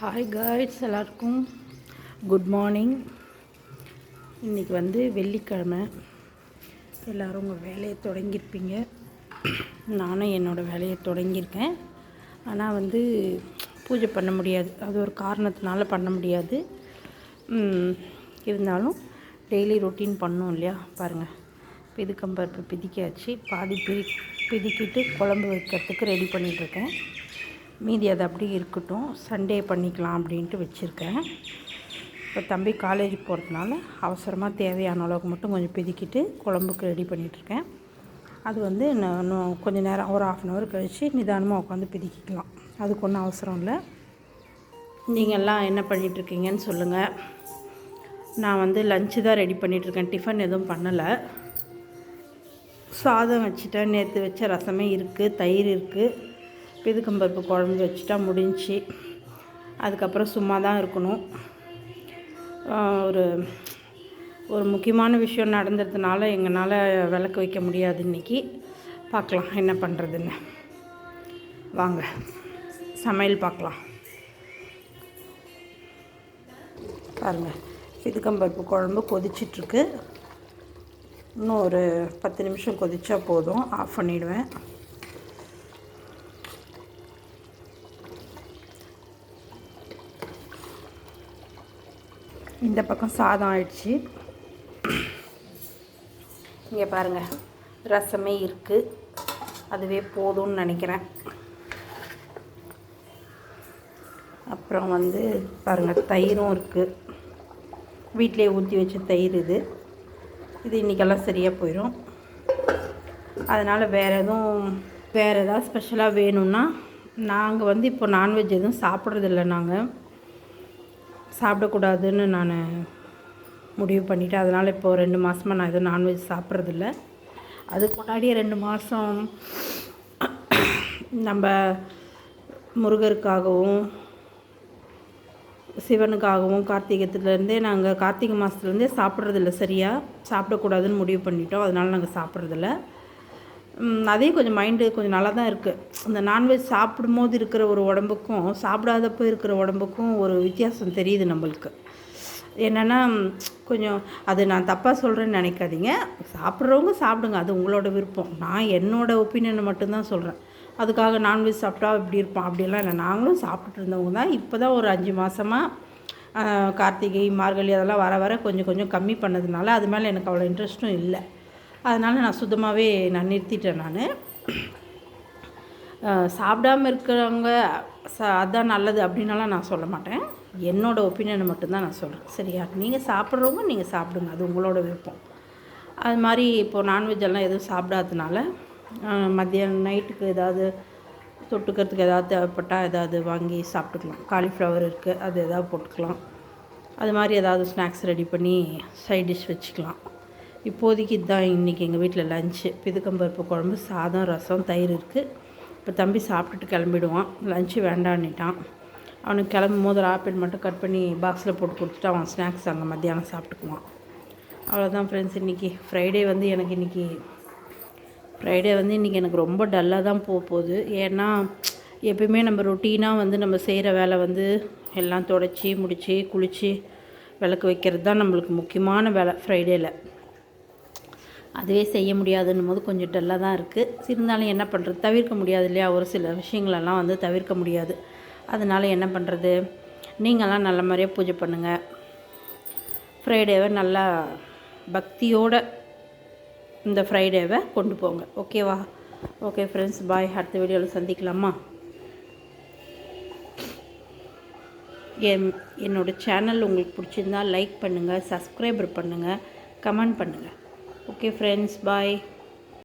Hi guys எல்லாருக்கும் good morning இன்றைக்கி வந்து வெள்ளிக்கிழமை. எல்லோரும் உங்கள் வேலையை தொடங்கியிருப்பீங்க. நானும் என்னோடய வேலையை தொடங்கியிருக்கேன். ஆனால் வந்து பூஜை பண்ண முடியாது. அது ஒரு காரணத்தினால பண்ண முடியாது. இருந்தாலும் டெய்லி ரொட்டீன் பண்ணோம் இல்லையா? பாருங்கள் பிதுக்கம்பருப்பு பிதிக்காச்சு பாதி பிதி பிதிக்கிட்டு குழம்பு வைக்கிறதுக்கு ரெடி பண்ணிகிட்ருக்கேன் மீதி அது அப்படியே இருக்கட்டும். சண்டே பண்ணிக்கலாம் அப்படின்ட்டு வச்சுருக்கேன். இப்போ தம்பி காலேஜ் போகிறதுனால அவசரமாக தேவையான அளவுக்கு மட்டும் கொஞ்சம் பிதுக்கிட்டு குழம்புக்கு ரெடி பண்ணிகிட்ருக்கேன் அது வந்து நான் இன்னும் கொஞ்சம் நேரம் ஒரு ஆஃப் அன் ஹவர் கழித்து நிதானமாக உட்காந்து பிதுக்கிக்கலாம் அதுக்கு ஒன்றும் அவசரம் இல்லை. நீங்கள் எல்லாம் என்ன பண்ணிகிட்ருக்கீங்கன்னு சொல்லுங்கள் நான் வந்து லஞ்சு தான் ரெடி பண்ணிகிட்ருக்கேன் டிஃபன் எதுவும் பண்ணலை. சாதம் வச்சுட்டேன். நேற்று வச்ச ரசமே இருக்குது தயிர் இருக்குது பிதுக்கம்பருப்பு குழம்பு வச்சுட்டா முடிஞ்சு. அதுக்கப்புறம் சும்மா தான் இருக்கணும். ஒரு ஒரு முக்கியமான விஷயம் நடந்ததுனால எங்களால் விளக்கு வைக்க முடியாது இன்றைக்கி பார்க்கலாம் என்ன பண்ணுறதுன்னு வாங்க சமையல் பார்க்கலாம் பாருங்கள் பிதுக்கம்பருப்பு குழம்பு கொதிச்சிட்ருக்கு. இன்னும் ஒரு பத்து நிமிஷம் கொதிச்சா போதும் ஆஃப் பண்ணிவிடுவேன் இந்த பக்கம் சாதம் ஆயிடுச்சு. இங்கே பாருங்கள் ரசமே இருக்குது அதுவே போதும்னு நினைக்கிறேன். அப்புறம் வந்து பாருங்கள் தயிரும் இருக்குது வீட்டிலே ஊற்றி வச்ச தயிர் இது. இது இன்றைக்கெல்லாம் சரியாக போயிடும் அதனால் வேறு எதுவும் வேறு எதாவது ஸ்பெஷலாக வேணும்னா நாங்கள் வந்து இப்போ நான்வெஜ் எதுவும் சாப்பிட்றதில்ல நாங்கள் சாப்பிடக்கூடாதுன்னு நான் முடிவு பண்ணிவிட்டேன் அதனால் இப்போது ரெண்டு மாதமாக நான் எதுவும் நான்வெஜ் சாப்பிட்றதில்ல. அதுக்கு முன்னாடியே ரெண்டு மாதம் நம்ம முருகருக்காகவும் சிவனுக்காகவும் கார்த்திகத்துலேருந்தே நாங்கள் கார்த்திகை மாதத்துலேருந்தே சாப்பிட்றதில்ல சரியாக சாப்பிடக்கூடாதுன்னு முடிவு பண்ணிட்டோம். அதனால் நாங்கள் சாப்பிட்றதில்ல. அதே கொஞ்சம் மைண்டு கொஞ்சம் நல்லா தான் இருக்குது இந்த நான்வெஜ் சாப்பிடும்போது இருக்கிற ஒரு உடம்புக்கும் சாப்பிடாதப்போ இருக்கிற உடம்புக்கும் ஒரு வித்தியாசம் தெரியுது நம்மளுக்கு. என்னென்னா கொஞ்சம் அது நான் தப்பாக சொல்கிறேன்னு நினைக்காதீங்க. சாப்பிட்றவங்க சாப்பிடுங்க அது உங்களோட விருப்பம். நான் என்னோடய ஒப்பீனியனை மட்டும்தான் சொல்கிறேன் அதுக்காக நான்வெஜ் சாப்பிட்டா இப்படி இருப்போம் அப்படிலாம் இல்லை. நாங்களும் சாப்பிட்டுட்டு இருந்தவங்க தான். இப்போ தான் ஒரு அஞ்சு மாதமாக கார்த்திகை மார்கழி அதெல்லாம் வர வர கொஞ்சம் கொஞ்சம் கம்மி பண்ணதுனால அது மேலே எனக்கு அவ்வளோ இன்ட்ரெஸ்ட்டும் இல்லை. அதனால் நான் சுத்தமாகவே நான் நிறுத்திட்டேன் நான். சாப்பிடாம இருக்கிறவங்க ச அதான் நல்லது அப்படின்னலாம் நான் சொல்ல மாட்டேன். என்னோடய ஒப்பீனியனை மட்டும்தான் நான் சொல்கிறேன் சரியா? நீங்கள் சாப்பிட்றவங்க நீங்கள் சாப்பிடுங்க. அது உங்களோட விருப்பம். அது மாதிரி இப்போது நான்வெஜ் எல்லாம் எதுவும் சாப்பிடாததுனால மத்தியானம் நைட்டுக்கு ஏதாவது தொட்டுக்கிறதுக்கு ஏதாவது தேவைப்பட்டால் ஏதாவது வாங்கி சாப்பிட்டுக்கலாம். காலிஃப்ளவர் இருக்குது அது ஏதாவது போட்டுக்கலாம். அது மாதிரி ஏதாவது ஸ்நாக்ஸ் ரெடி பண்ணி சைட் டிஷ் வச்சுக்கலாம். இப்போதைக்கு இதுதான் இன்றைக்கி எங்கள் வீட்டில் லஞ்சு பிதுக்கம்பருப்பு குழம்பு சாதம் ரசம் தயிர் இருக்குது இப்போ தம்பி சாப்பிட்டுட்டு கிளம்பிடுவான். லஞ்சு வேண்டான்னுட்டான். அவனுக்கு கிளம்பும் போது ஒரு ஆப்பிள் மட்டும் கட் பண்ணி பாக்ஸில் போட்டு கொடுத்துட்டு அவன் ஸ்நாக்ஸ் அங்கே மத்தியானம் சாப்பிட்டுக்குவான். அவ்வளோதான் ஃப்ரெண்ட்ஸ் இன்றைக்கி ஃப்ரைடே வந்து எனக்கு இன்றைக்கி ஃப்ரைடே வந்து இன்றைக்கி எனக்கு ரொம்ப டல்லாக தான் போக போகுது. ஏன்னா எப்பயுமே நம்ம ரொட்டீனாக வந்து நம்ம செய்கிற வேலை வந்து எல்லாம் தொடச்சி முடித்து குளித்து விளக்கு வைக்கிறது தான் நம்மளுக்கு முக்கியமான வேலை ஃப்ரைடேயில் அதுவே செய்ய முடியாதுன்னும் போது கொஞ்சம் டல்லாக தான் இருக்குது இருந்தாலும் என்ன பண்ணுறது தவிர்க்க முடியாது இல்லையா? ஒரு சில விஷயங்களெல்லாம் வந்து தவிர்க்க முடியாது. அதனால் என்ன பண்ணுறது நீங்களாம் நல்ல மாதிரியாக பூஜை பண்ணுங்கள் ஃப்ரைடேவை நல்லா பக்தியோட இந்த ஃப்ரைடேவை கொண்டு போங்க. ஓகேவா ஓகே ஃப்ரெண்ட்ஸ் பாய் அடுத்த வீடியோவில் சந்திக்கலாமா? என் என்னோடய சேனல் உங்களுக்கு பிடிச்சிருந்தா லைக் பண்ணுங்கள் சப்ஸ்கிரைபர் பண்ணுங்கள் கமெண்ட் பண்ணுங்கள் ஓகே ஃப்ரெண்ட்ஸ் பாய்